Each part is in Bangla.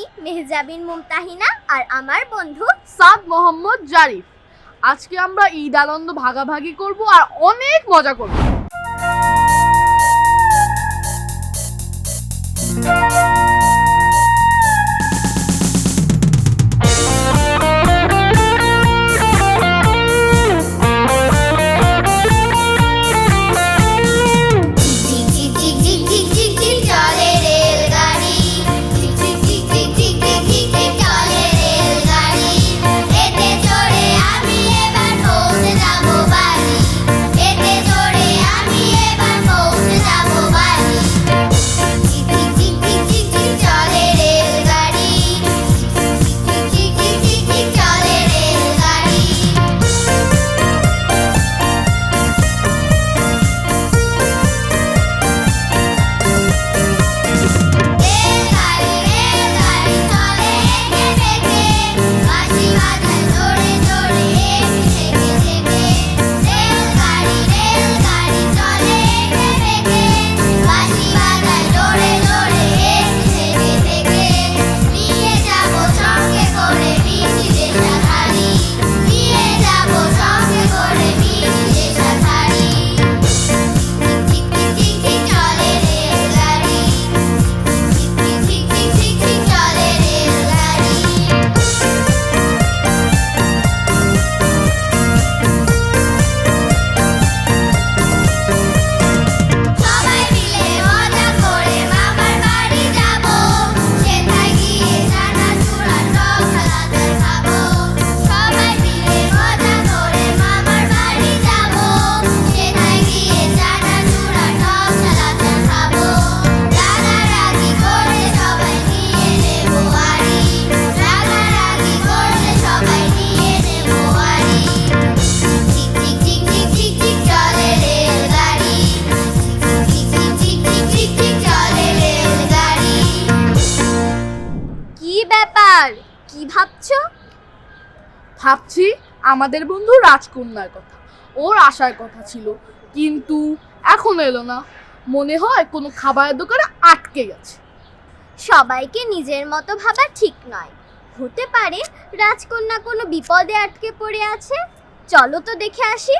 আমি, মেহজাবিন, মুমতাহিনা আর আমার বন্ধু সাদ মোহাম্মদ জারিফ। আজকে আমরা ঈদ আনন্দ ভাগাভাগি করব আর অনেক মজা করব। কি ভাবছ? ভাবছি আমাদের বন্ধু রাজকন্যার কথা। ওর আসার কথা ছিল কিন্তু এখন এলো না। মনে হয় কোনো খাবারের দোকানে আটকে গেছে। সবাইকে নিজের মতো ভাবা ঠিক নয়। হতে পারে রাজকন্যা কোনো বিপদে আটকে পড়ে আছে। চলো তো দেখে আসি।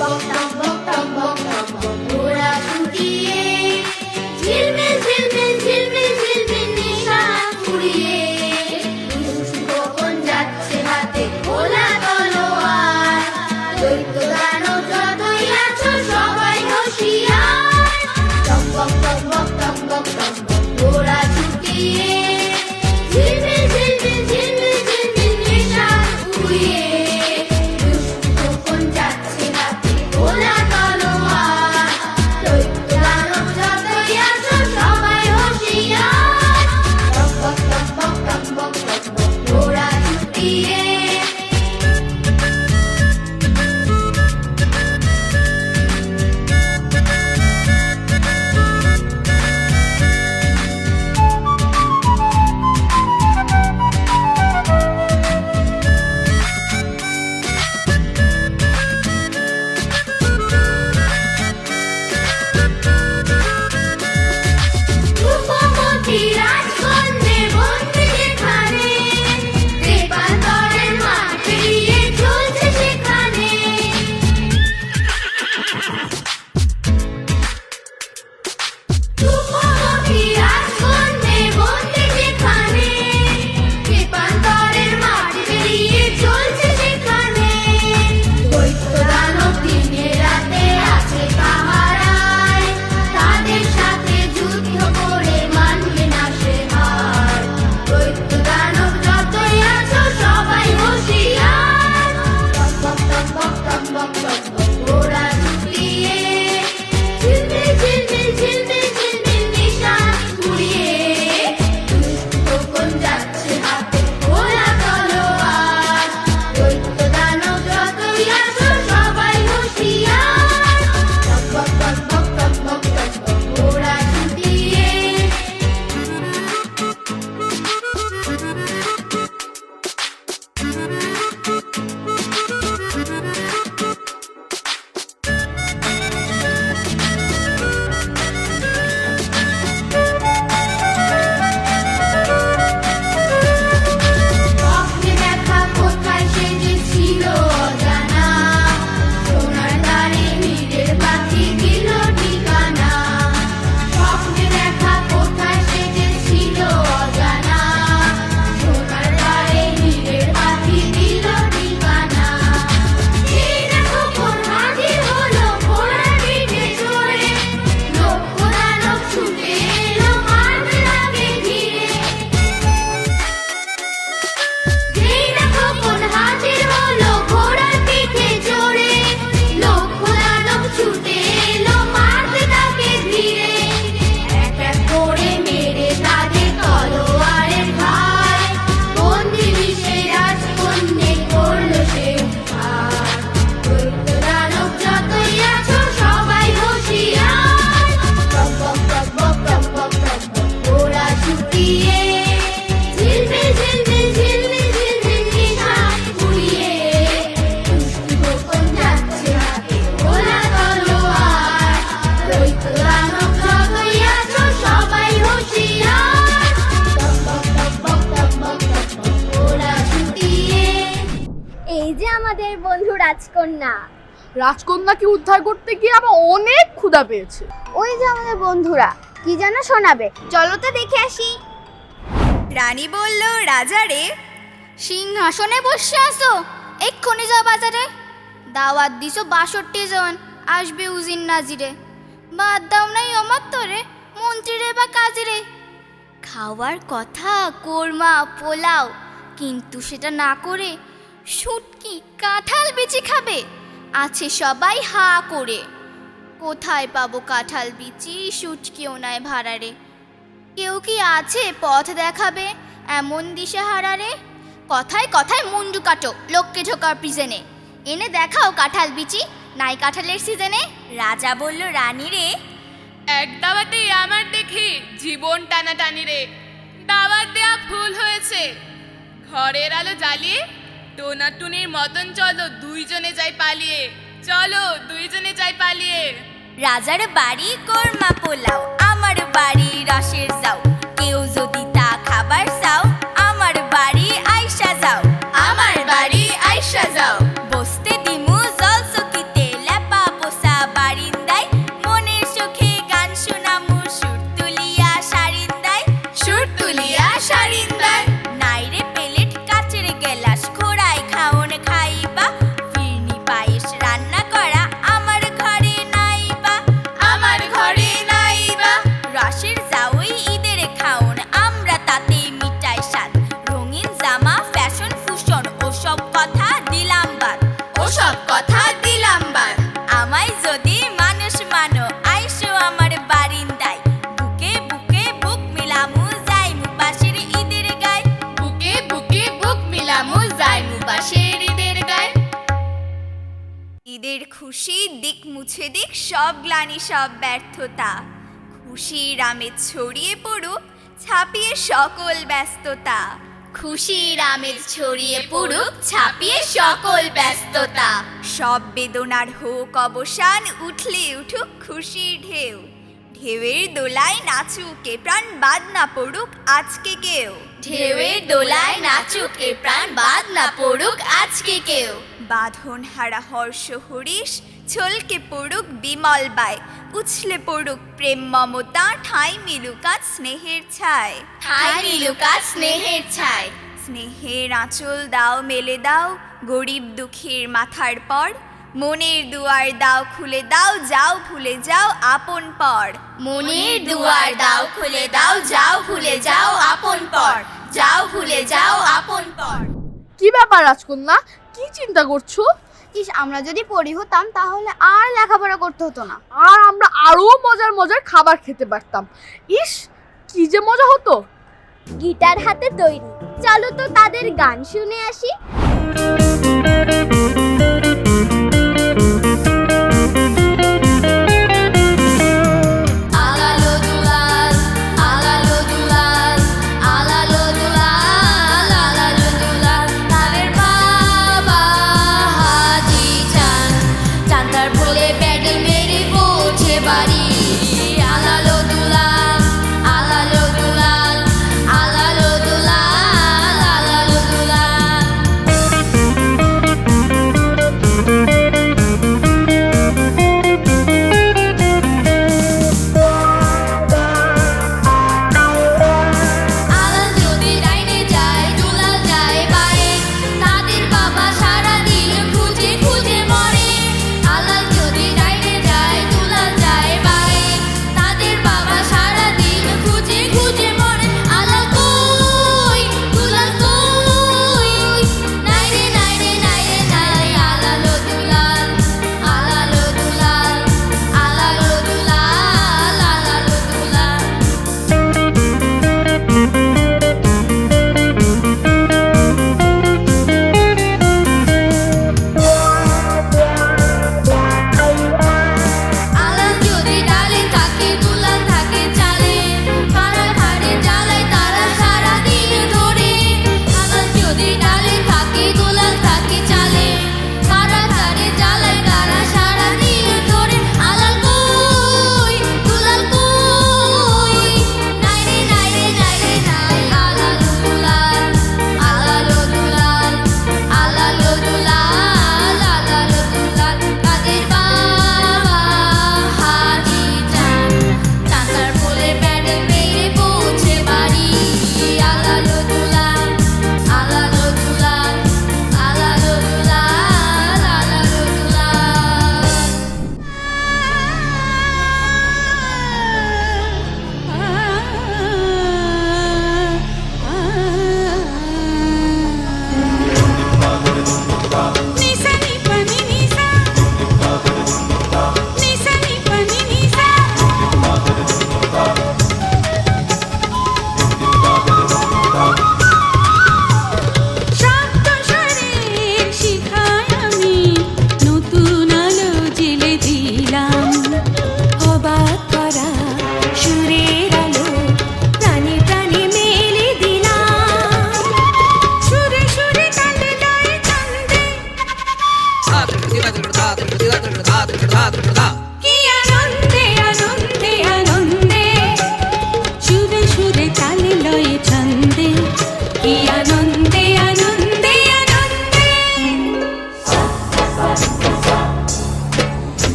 Bye. আমাদের বন্ধু রাজকন্যা। রাজকন্যাকে উদ্ধার করতে গিয়ে আমার অনেক ক্ষুধা পেয়েছে। ওই যে আমাদের বন্ধুরা কি যেন শোনাবে। চলো তো দেখে আসি। রানী বলল রাজারে সিংহাসনে বসে আসো এক্ষুনি যাও বাজারে। দাওয়াত দিছো বাষট্টি জন আসবে উজিন নাজিরে। বাদ দাও নাই আমার তোরে মন্ত্রীরে বা কাজিরে। খাওয়ার কথা কোরমা পোলাও কিন্তু সেটা না করে শুটকি কাঁঠাল বিচি খাবে। আছে সবাই হা করে। কোথায় পাবো কাঁঠাল বিচি শুটকিও নাই ভাড়ারে? কেউ কি আছে পথ দেখাবে এমন দিশেহারারে? কথায় কথায় মুন্ডু কাটো লোককে ঢোকার প্রিজেনে এনে দেখাও কাঁঠাল বিচি, নাই কাঁঠালের সিজনে রাজা বলল, রানী রে! এক দাওয়াতেই আমার দেখি জীবন টানাটানি রে। দাওয়াত দেয়া ভুল হয়েছে। ঘরের আলো জ্বালিয়ে টোনাটুনির মতন চলো দুইজনে যাই পালিয়ে। চলো দুইজনে যাই পালিয়ে। রাজার বাড়ি কর্মা পোলাও আমার বাড়ি রসের যাও কেউ যদি তা খাবার চাও আমার বাড়ি আইসা যাও। আমার বাড়ি আইসা যাও। দিক মুছে দিক সব গ্লানি সব ব্যর্থতা। খুশির আমেজ ছড়িয়ে পড়ুক ছাপিয়ে সকল ব্যস্ততা। খুশির আমেজ ছড়িয়ে পড়ুক ছাপিয়ে সকল ব্যস্ততা। সব বেদনার হোক অবসান উঠলে উঠুক খুশির ঢেউ। ঢেউয়ের দোলায় নাচুকে প্রাণ বাদ না পড়ুক আজকে কেউ। ঢেউয়ের দোলায় নাচুক এ প্রাণ বাদ না পড়ুক আজকে কেউ। বাঁধন হারা হর্ষ হরিশ ছলকে পড়ুক বিমল বায় উছলে পড়ুক প্রেম মমতা ঠাঁই মিলুকা স্নেহের ছায় ঠাই মিলুকা স্নেহের ছায় স্নেহের আঁচল দাও মেলে দাও গরিব দুঃখীর মাথার পর। মনের দুয়ার দাও খুলে দাও যাও ভুলে যাও আপন পর। মনের দুয়ার দাও খুলে দাও যাও ভুলে যাও আপন পর। যাও ভুলে যাও আপন পর। কি ব্যাপার রাজকন্যা? কি চিন্তা করছ? ইস আমরা যদি পড়ি হতাম তাহলে আর লেখাপড়া করতে হতো না। আর আমরা আরও মজার মজার খাবার খেতে পারতাম। ইস কি যে মজা হতো। গিটার হাতে তৈরি। চলো তো তাদের গান শুনে আসি।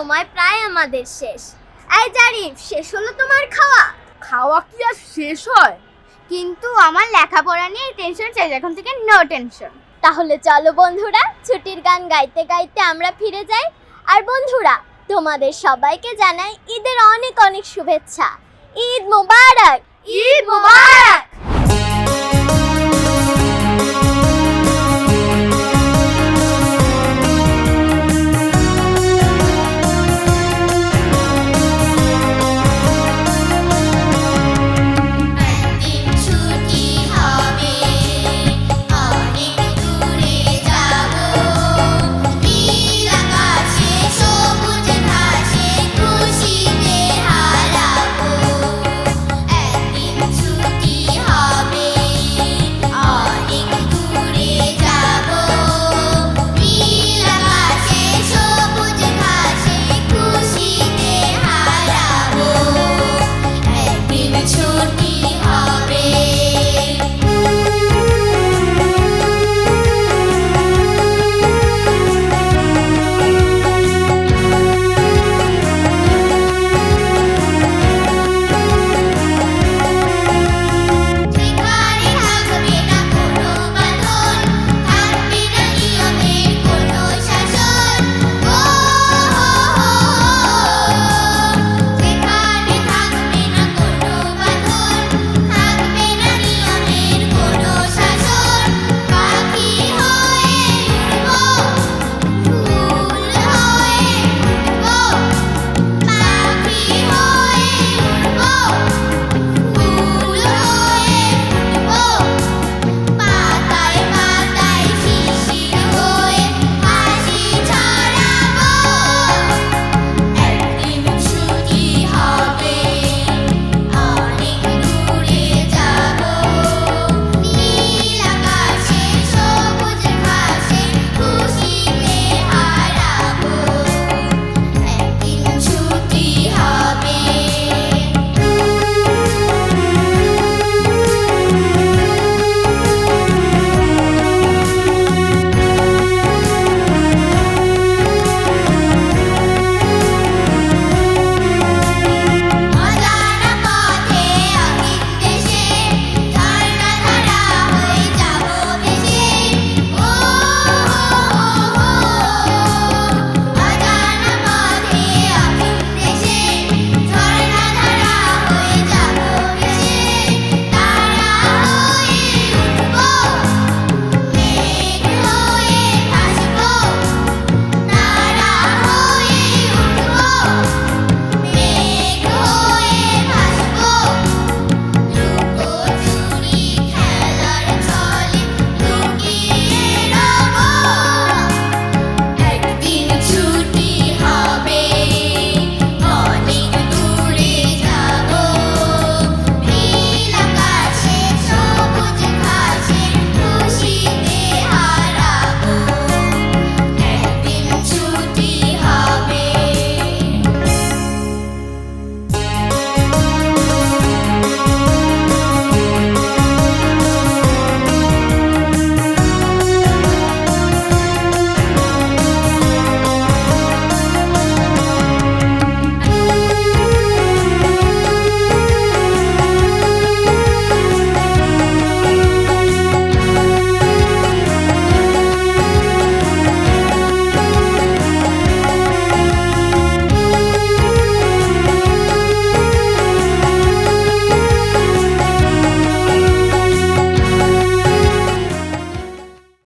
সময় প্রায় আমাদের শেষ। এই জারিফ শেষ হলো তোমার খাওয়া। খাওয়া কি আর শেষ হয়? কিন্তু আমার লেখাপড়া নিয়ে টেনশন চাই এখন থেকে নো টেনশন তাহলে চলো বন্ধুরা ছুটির গান গাইতে গাইতে আমরা ফিরে যাই। আর বন্ধুরা তোমাদের সবাইকে জানাই ঈদের অনেক অনেক শুভেচ্ছা। ঈদ মোবারক! ঈদ মোবারক!